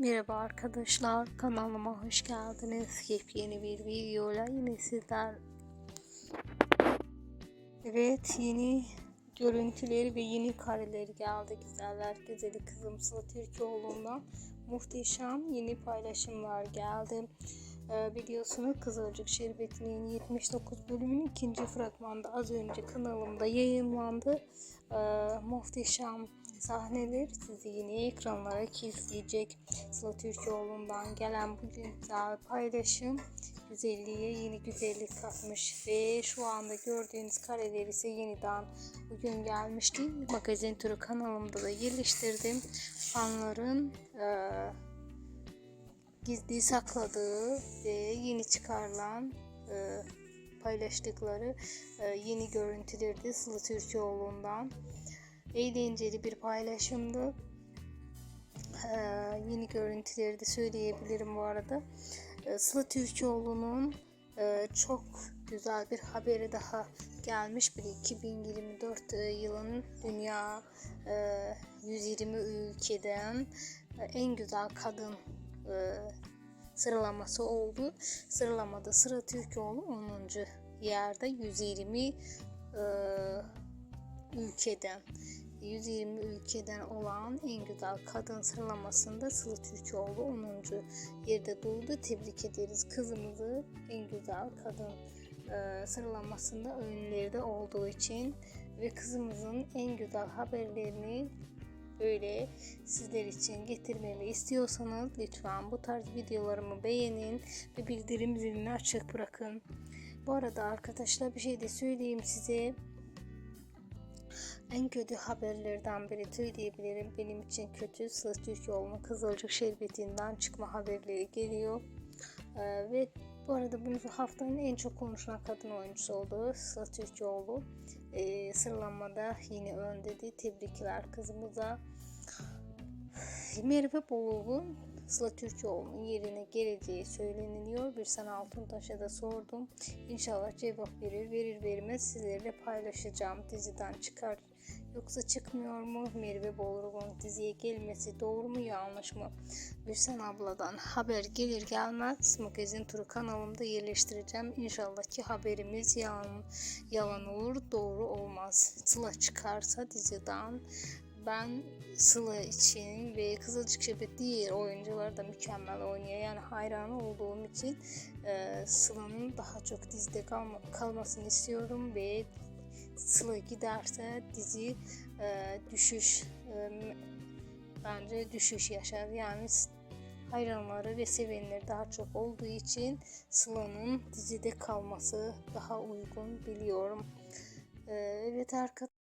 Merhaba arkadaşlar kanalıma hoş geldiniz. Yepyeni bir videoyla yine sizler. Evet yeni görüntüleri ve yeni kareleri geldi. Güzeller güzeli kızım Sıla Türkoğlu'ndan muhteşem yeni paylaşımlar geldi. Ee, biliyorsunuz Kızılcık Şerbeti'nin 79 bölümünün ikinci fragmanda az önce kanalımda yayınlandı. Ee, muhteşem sahneler sizi yeni ekranlara kilitleyecek. Sıla Türkoğlu'ndan gelen bu güzel paylaşım güzelliğe yeni güzellik katmış ve şu anda gördüğünüz kareler ise yeniden bugün gelmişti. Magazin turu kanalımda da yerleştirdim. Fanların e, gizli sakladığı ve yeni çıkarılan e, paylaştıkları e, yeni görüntülerdi Sıla Türkoğlu'ndan. Eğlenceli bir paylaşımdı. E, yeni görüntüleri de söyleyebilirim bu arada. E, Sıla Türkoğlu'nun e, çok güzel bir haberi daha gelmiş bir 2024 yılın dünya e, 120 ülkeden e, en güzel kadın e, sıralaması oldu. Sıralamada Sıra Türkoğlu 10. yerde 120 e, ülkeden 120 ülkeden olan en güzel kadın sıralamasında Sıla Türkoğlu 10. yerde durdu. Tebrik ederiz kızımızı en güzel kadın e, sıralamasında önlerde olduğu için ve kızımızın en güzel haberlerini böyle sizler için getirmemi istiyorsanız lütfen bu tarz videolarımı beğenin ve bildirim zilini açık bırakın. Bu arada arkadaşlar bir şey de söyleyeyim size. En kötü haberlerden biri söyleyebilirim. Benim için kötü Sıla Türkoğlu'nun Kızılcık Şerbeti'nden çıkma haberleri geliyor. Ee, ve bu arada bunu haftanın en çok konuşulan kadın oyuncusu olduğu Sıla Türkoğlu. Ee, sıralamada yine öndedir. Tebrikler kızımıza. Merve Boluk'un Sıla Türkoğlu'nun yerine geleceği söyleniliyor. Bir sana Altuntaş'a da sordum. İnşallah cevap verir. Verir vermez sizlerle paylaşacağım. Diziden çıkar yoksa çıkmıyor mu? Merve Boluk'un diziye gelmesi doğru mu yanlış mı? Birsen abladan haber gelir gelmez magazin turu kanalımda yerleştireceğim. İnşallah ki haberimiz yalan, yalan olur doğru olmaz. Sıla çıkarsa diziden ben Sıla için ve Kızılcık Şerbet diğer oyuncular da mükemmel oynuyor. Yani hayran olduğum için e, Sıla'nın daha çok dizide kalma, kalmasını istiyorum ve Sıla giderse dizi e, düşüş e, bence düşüş yaşar. Yani hayranları ve sevenleri daha çok olduğu için Sıla'nın dizide kalması daha uygun biliyorum. E, evet arkadaşlar.